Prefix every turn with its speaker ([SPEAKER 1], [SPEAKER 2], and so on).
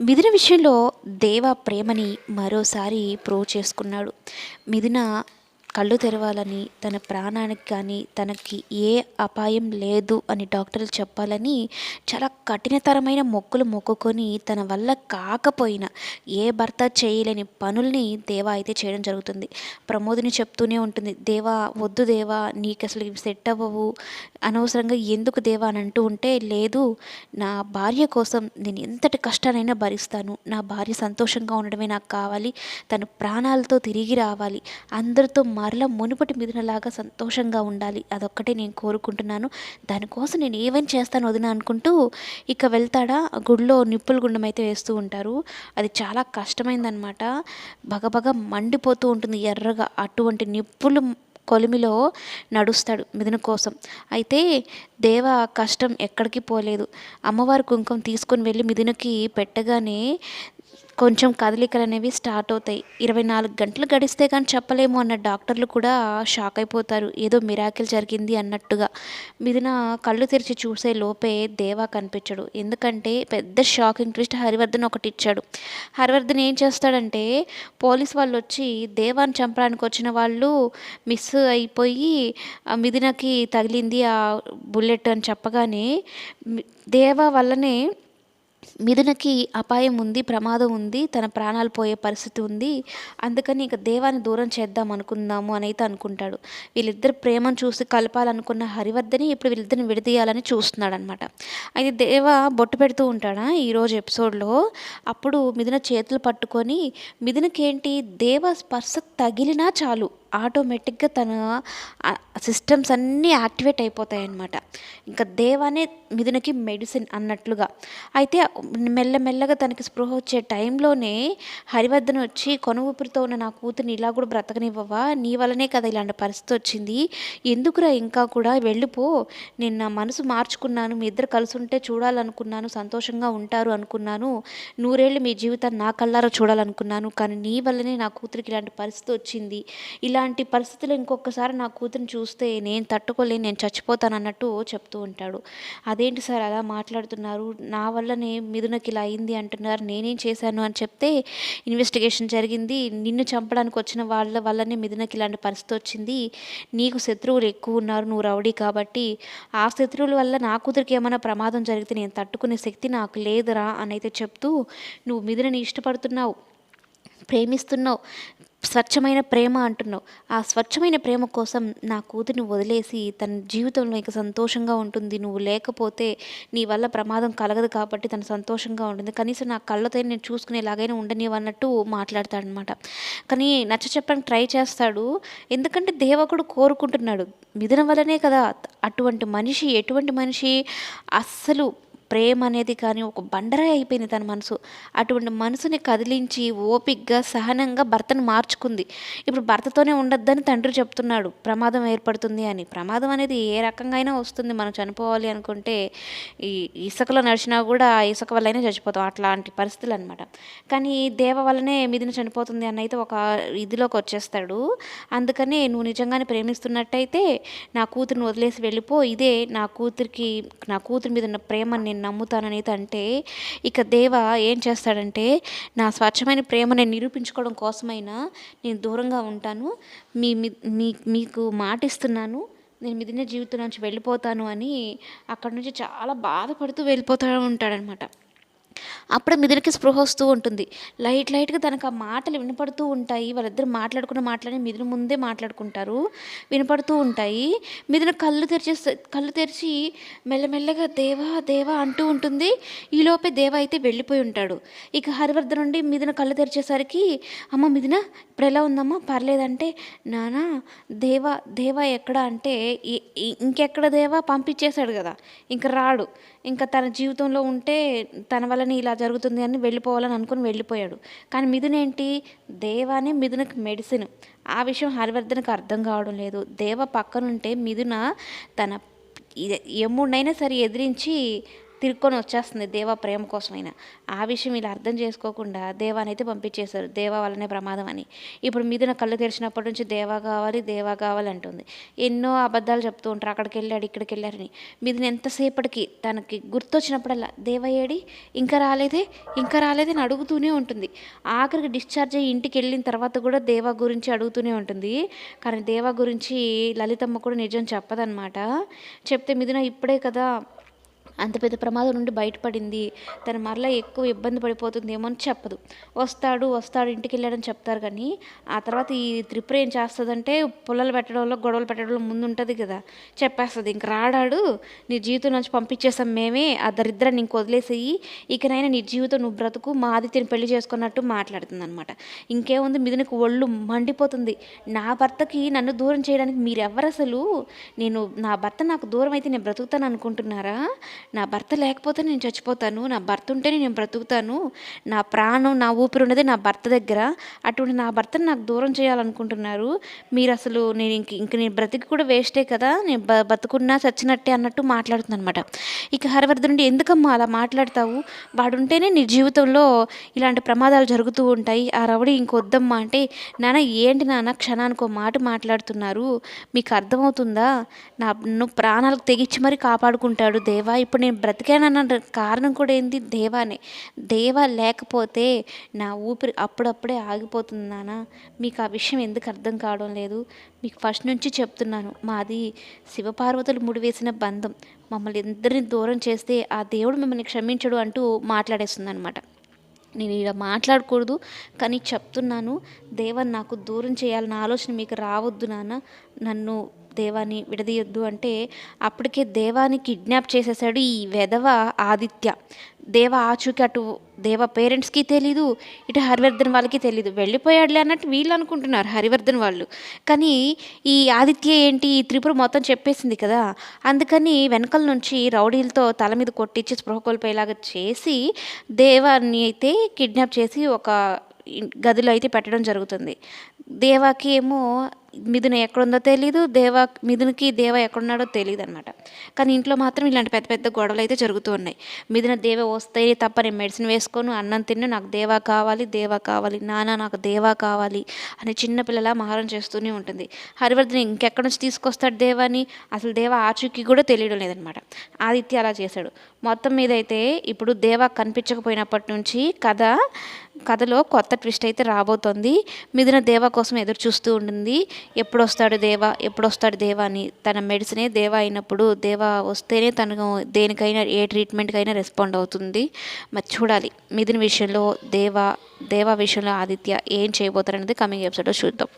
[SPEAKER 1] మిథున విషయంలో దేవ ప్రేమని మరోసారి ప్రూవ్ చేసుకున్నాడు. మిథున కళ్ళు తెరవాలని తన ప్రాణానికి కానీ తనకి ఏ అపాయం లేదు అని డాక్టర్లు చెప్పాలని చాలా కఠినతరమైన మొక్కులు మొక్కుకొని తన వల్ల కాకపోయినా ఏ భర్త చేయలేని పనుల్ని దేవా అయితే చేయడం జరుగుతుంది. ప్రమోదిని చెప్తూనే ఉంటుంది దేవా వద్దు దేవా నీకు అసలు సెట్ అవ్వవు. అనవసరంగా ఎందుకు దేవా అని అంటూ ఉంటే లేదు నా భార్య కోసం నేను ఎంతటి కష్టానైనా భరిస్తాను. నా భార్య సంతోషంగా ఉండడమే నాకు కావాలి. తన ప్రాణాలతో తిరిగి రావాలి. అందరితో మరలా మునుపటి మిథునలాగా సంతోషంగా ఉండాలి. అదొక్కటే నేను కోరుకుంటున్నాను. దానికోసం నేను ఏమైనా చేస్తాను వదిన అనుకుంటూ ఇక వెళ్తాడా? గుడిలో నిప్పుల గుండం అయితే వేస్తూ ఉంటారు. అది చాలా కష్టమైందనమాట బగబగ మండిపోతూ ఉంటుంది ఎర్రగా. అటువంటి నిప్పులు కొలిమిలో నడుస్తాడు మిథున కోసం. అయితే దేవ కష్టం ఎక్కడికి పోలేదు. అమ్మవారి కుంకుమ తీసుకొని వెళ్ళి మిథునకి పెట్టగానే కొంచెం కదలికలు అనేవి స్టార్ట్ అవుతాయి. ఇరవై నాలుగు గంటలు గడిస్తే కానీ చెప్పలేము అన్న డాక్టర్లు కూడా షాక్ అయిపోతారు. ఏదో మిరాకిల్ జరిగింది అన్నట్టుగా. మిథున కళ్ళు తెరిచి చూసే లోపే దేవా కనిపించడు. ఎందుకంటే పెద్ద షాకింగ్ ట్విస్ట్ హరివర్ధన్ ఒకటి ఇచ్చాడు. హరివర్ధన్ ఏం చేస్తాడంటే పోలీస్ వాళ్ళు వచ్చి దేవాన్ని చంపడానికి వచ్చిన వాళ్ళు మిస్ అయిపోయి ఆ మిథునకి తగిలింది ఆ బుల్లెట్ అని చెప్పగానే దేవా వల్లనే మిథునకి అపాయం ఉంది ప్రమాదం ఉంది తన ప్రాణాలు పోయే పరిస్థితి ఉంది. అందుకని ఇక దేవాన్ని దూరం చేద్దాం అనుకుందాము అని అయితే అనుకుంటాడు. వీళ్ళిద్దరు ప్రేమను చూసి కలపాలనుకున్న హరివర్ధని ఇప్పుడు వీళ్ళిద్దరిని విడదీయాలని చూస్తున్నాడు అనమాట అయితే దేవ బొట్టు పెడుతూ ఉంటాడా ఈరోజు ఎపిసోడ్లో? అప్పుడు మిథున చేతులు పట్టుకొని మిథునకేంటి? దేవ స్పర్శ తగిలినా చాలు. ఆటోమేటిక్గా తన సిస్టమ్స్ అన్నీ యాక్టివేట్ అయిపోతాయి అన్నమాట ఇంకా దేవానే మిథునకి మెడిసిన్ అన్నట్లుగా. అయితే మెల్లమెల్లగా తనకి స్పృహ వచ్చే టైంలోనే హరివర్ధన్ వచ్చి కొను ఉన్న నా కూతుర్ని ఇలా కూడా బ్రతకనివ్వవా? నీ వల్లనే కదా ఇలాంటి పరిస్థితి వచ్చింది. ఎందుకురా ఇంకా కూడా? వెళ్ళిపో నేను నా మనసు మార్చుకున్నాను. మీ ఇద్దరు కలిసి ఉంటే చూడాలనుకున్నాను. సంతోషంగా ఉంటారు అనుకున్నాను. నూరేళ్ళు మీ జీవితాన్ని నా కళ్ళారా చూడాలనుకున్నాను. కానీ నీ వల్లనే నా కూతురికి ఇలాంటి పరిస్థితి వచ్చింది. ఇలా ఇలాంటి పరిస్థితులు ఇంకొకసారి నా కూతురిని చూస్తే నేను తట్టుకోలేను నేను చచ్చిపోతాను అన్నట్టు చెప్తూ ఉంటాడు. అదేంటి సార్ అలా మాట్లాడుతున్నారు? నా వల్లనే మిథునకి ఇలా అయింది అంటున్నారు. నేనేం చేశాను? అని చెప్తే ఇన్వెస్టిగేషన్ జరిగింది. నిన్ను చంపడానికి వచ్చిన వాళ్ళ వల్లనే మిథునకి ఇలాంటి పరిస్థితి వచ్చింది. నీకు శత్రువులు ఎక్కువ ఉన్నారు నువ్వు రౌడీ కాబట్టి. ఆ శత్రువుల వల్ల నా కూతురికి ఏమైనా ప్రమాదం జరిగితే నేను తట్టుకునే శక్తి నాకు లేదురా అని అయితే చెప్తూ నువ్వు మిథునని ఇష్టపడుతున్నావు ప్రేమిస్తున్నావు. స్వచ్ఛమైన ప్రేమ అంటున్నావు. ఆ స్వచ్ఛమైన ప్రేమ కోసం నా కూతురిని వదిలేసి తన జీవితంలో ఇంకా సంతోషంగా ఉంటుంది. నువ్వు లేకపోతే నీ వల్ల ప్రమాదం కలగదు కాబట్టి తను సంతోషంగా ఉంటుంది. కనీసం నా కళ్ళతో నేను చూసుకునేలాగైనా ఉండనివన్నట్టు మాట్లాడతాడనమాట కానీ నచ్చ చెప్పడానికి ట్రై చేస్తాడు. ఎందుకంటే దేవకుడు కోరుకుంటున్నాడు. మిథున వల్లనే కదా అటువంటి మనిషి ఎటువంటి మనిషి అస్సలు ప్రేమ అనేది కానీ ఒక బండరాయి అయిపోయింది తన మనసు. అటువంటి మనసుని కదిలించి ఓపిగ్గా సహనంగా భర్తను మార్చుకుంది. ఇప్పుడు భర్తతోనే ఉండొద్దని తండ్రి చెప్తున్నాడు. ప్రమాదం ఏర్పడుతుంది అని. ప్రమాదం అనేది ఏ రకంగా అయినా వస్తుంది. మనం చనిపోవాలి అనుకుంటే ఈ ఇసుకలో నడిచినా కూడా ఆ ఇసుక వల్లనే చచ్చిపోతాం. అట్లాంటి పరిస్థితులు అనమాట కానీ దేవ వల్లనే మిదిన చనిపోతుంది అని అయితే ఒక ఇదిలోకి వచ్చేస్తాడు. అందుకనే నువ్వు నిజంగానే ప్రేమిస్తున్నట్టయితే నా కూతురుని వదిలేసి వెళ్ళిపో. ఇదే నా కూతురికి నా కూతురి మీద ఉన్న ప్రేమని నేను నమ్ముతానని అంటే ఇక దేవ ఏం చేస్తాడంటే నా స్వచ్ఛమైన ప్రేమ నేను నిరూపించుకోవడం కోసమైనా నేను దూరంగా ఉంటాను. మీ మీ- మీకు మాటిస్తున్నాను. నేను మిదిన జీవితం నుంచి వెళ్ళిపోతాను అని అక్కడి నుంచి చాలా బాధపడుతూ వెళ్ళిపోతూ ఉంటాడనమాట. అప్పుడు మిథునకి స్పృహ వస్తూ ఉంటుంది. లైట్ లైట్గా తనకు ఆ మాటలు వినపడుతూ ఉంటాయి. వాళ్ళిద్దరు మాట్లాడుకున్న మాటలని మిథున ముందే మాట్లాడుకుంటారు. వినపడుతూ ఉంటాయి. మిథున కళ్ళు తెరిచి కళ్ళు తెరిచి మెల్లమెల్లగా దేవా దేవా అంటూ ఉంటుంది. ఈలోపే దేవ అయితే వెళ్ళిపోయి ఉంటాడు. ఇక హరివర్ధన్ నుండి మిథున కళ్ళు తెరిచేసరికి అమ్మ మిథున ఇప్పుడు ఎలా ఉందమ్మా? పర్లేదంటే నానా దేవా దేవా ఎక్కడ అంటే ఇంకెక్కడ దేవా? పంపించేశాడు కదా. ఇంక రాడు. ఇంకా తన జీవితంలో ఉంటే తన అని ఇలా జరుగుతుంది అని వెళ్ళిపోవాలని అనుకుని వెళ్ళిపోయాడు. కానీ మిథున్ ఏంటి దేవానే మిథునకి మెడిసిన్ ఆ విషయం హరివర్ధన్కి అర్థం కావడం లేదు. దేవ పక్కనుంటే మిథున తన ఇదే- సరే ఎదిరించి తిరుక్కొని వచ్చేస్తుంది దేవా ప్రేమ కోసమైనా. ఆ విషయం ఇలా అర్థం చేసుకోకుండా దేవానైతే అయితే పంపించేశారు. దేవా వల్లనే ప్రమాదం అని. ఇప్పుడు మిథున కళ్ళు తెరిచినప్పటి నుంచి దేవా కావాలి దేవా కావాలి అంటుంది. ఎన్నో అబద్ధాలు చెప్తూ ఉంటారు. అక్కడికి వెళ్ళాడు ఇక్కడికి వెళ్ళారని మిథున ఎంతసేపటికి తనకి గుర్తొచ్చినప్పుడల్లా దేవా ఏడి ఇంకా రాలేదే ఇంకా రాలేదే అని అడుగుతూనే ఉంటుంది. ఆఖరికి డిశ్చార్జ్ అయ్యి ఇంటికి వెళ్ళిన తర్వాత కూడా దేవా గురించి అడుగుతూనే ఉంటుంది. కానీ దేవా గురించి లలితమ్మ కూడా నిజం చెప్పదన్నమాట. చెప్తే మిథున ఇప్పుడే కదా అంత పెద్ద ప్రమాదం నుండి బయటపడింది. తను మరలా ఎక్కువ ఇబ్బంది పడిపోతుందేమో అని చెప్పదు. వస్తాడు వస్తాడు ఇంటికి వెళ్ళాడని చెప్తారు కానీ ఆ తర్వాత ఈ త్రిపుర ఏం చేస్తుందంటే పుల్లలు పెట్టడంలో గొడవలు పెట్టడంలో ముందు ఉంటుంది కదా చెప్పేస్తుంది. ఇంక రాడాడు నీ జీవితం నుంచి పంపించేసాం మేమే ఆ దరిద్రాన్ని ఇంక వదిలేసేయి ఇకనైనా నీ జీవితం నువ్వు బ్రతుకు మా ఆదిత్యని పెళ్ళి చేసుకున్నట్టు మాట్లాడుతుంది అనమాట ఇంకేముంది? మిథునకు ఒళ్ళు మండిపోతుంది. నా భర్తకి నన్ను దూరం చేయడానికి మీరెవరు అసలు నేను నా భర్త నాకు దూరం అయితే నేను బ్రతుకుతాను అనుకుంటున్నారా? నా భర్త లేకపోతే నేను చచ్చిపోతాను నా భర్త ఉంటేనే నేను బ్రతుకుతాను నా ప్రాణం నా ఊపిరి ఉన్నది నా భర్త దగ్గర. అటువంటి నా భర్తను నాకు దూరం చేయాలనుకుంటున్నారు. మీరు అసలు నేను ఇంక ఇంక నేను బ్రతికి కూడా వేస్టే కదా నేను బ బతుకున్నా చచ్చినట్టే అన్నట్టు మాట్లాడుతుంది అనమాట ఇక హరివర్ధనుడు ఎందుకమ్మా అలా మాట్లాడతావు? వాడుంటేనే నీ జీవితంలో ఇలాంటి ప్రమాదాలు జరుగుతూ ఉంటాయి. ఆ రవడి ఇంకొద్దమ్మా అంటే నాన్న ఏంటి నాన్న క్షణానికి ఒక మాట మాట్లాడుతున్నారు? మీకు అర్థమవుతుందా? నా ప్రాణాలకు తెగించి మరీ కాపాడుకుంటాడు దేవా. ఇప్పుడు నేను బ్రతికానన్న కారణం కూడా ఏంటి దేవానే. దేవా లేకపోతే నా ఊపిరి అప్పుడప్పుడే ఆగిపోతుంది నాన్న మీకు ఆ విషయం ఎందుకు అర్థం కావడం లేదు? మీకు ఫస్ట్ నుంచి చెప్తున్నాను. మాది శివపార్వతులు ముడివేసిన బంధం. మమ్మల్ని ఇద్దరిని దూరం చేస్తే ఆ దేవుడు మిమ్మల్ని క్షమించడు అంటూ మాట్లాడేస్తుంది అనమాట నేను ఇలా మాట్లాడకూడదు కానీ చెప్తున్నాను దేవాన్ని నాకు దూరం చేయాలన్న ఆలోచన మీకు రావద్దు నాన్న. నన్ను దేవాన్ని విడదీయొద్దు అంటే అప్పటికే దేవాన్ని కిడ్నాప్ చేసేసాడు ఈ వెధవ ఆదిత్య. దేవ ఆచూకి అటు దేవ పేరెంట్స్కి తెలీదు ఇటు హరివర్ధన్ వాళ్ళకి తెలీదు. వెళ్ళిపోయాడులే అన్నట్టు వీళ్ళు అనుకుంటున్నారు హరివర్ధన్ వాళ్ళు. కానీ ఈ ఆదిత్య ఏంటి? ఈ త్రిపుర మొత్తం చెప్పేసింది కదా. అందుకని వెనకల నుంచి రౌడీలతో తల మీద కొట్టించి స్పృహ కోల్పోయేలాగా చేసి దేవాన్ని అయితే కిడ్నాప్ చేసి ఒక గదిలో అయితే పెట్టడం జరుగుతుంది. దేవాకి ఏమో మిథున ఎక్కడుందో తెలీదు దేవా మిథునికి దేవ ఎక్కడున్నాడో తెలియదు అనమాట కానీ ఇంట్లో మాత్రం ఇలాంటి పెద్ద పెద్ద గొడవలు అయితే జరుగుతూ ఉన్నాయి. మిథున దేవ వస్తే తప్ప నేను మెడిసిన్ వేసుకోను అన్నం తిన్ను నాకు దేవా కావాలి దేవా కావాలి నాన్న నాకు దేవా కావాలి అని చిన్నపిల్లలా మహారం చేస్తూనే ఉంటుంది. హరివర్ధన్ ఇంకెక్కడి నుంచి తీసుకొస్తాడు దేవాని? అసలు దేవ ఆచూకీ కూడా తెలియడం లేదనమాట ఆదిత్య అలా చేశాడు. మొత్తం మీద అయితే ఇప్పుడు దేవా కనిపించకపోయినప్పటి నుంచి కథ కథలో కొత్త ట్విస్ట్ అయితే రాబోతోంది. మిథున దేవా కోసం ఎదురు చూస్తూ ఉంటుంది ఎప్పుడు వస్తాడు దేవా? ఎప్పుడు వస్తాడు దేవా అని తన మెడిసినే దేవా అయినప్పుడు దేవా వస్తేనే తను దేనికైనా ఏ ట్రీట్మెంట్కైనా రెస్పాండ్ అవుతుంది. మరి చూడాలి. మిథున విషయంలో దేవా దేవా విషయంలో ఆదిత్య ఏం చేయబోతారనేది కమింగ్ ఎపిసోడ్లో చూద్దాం.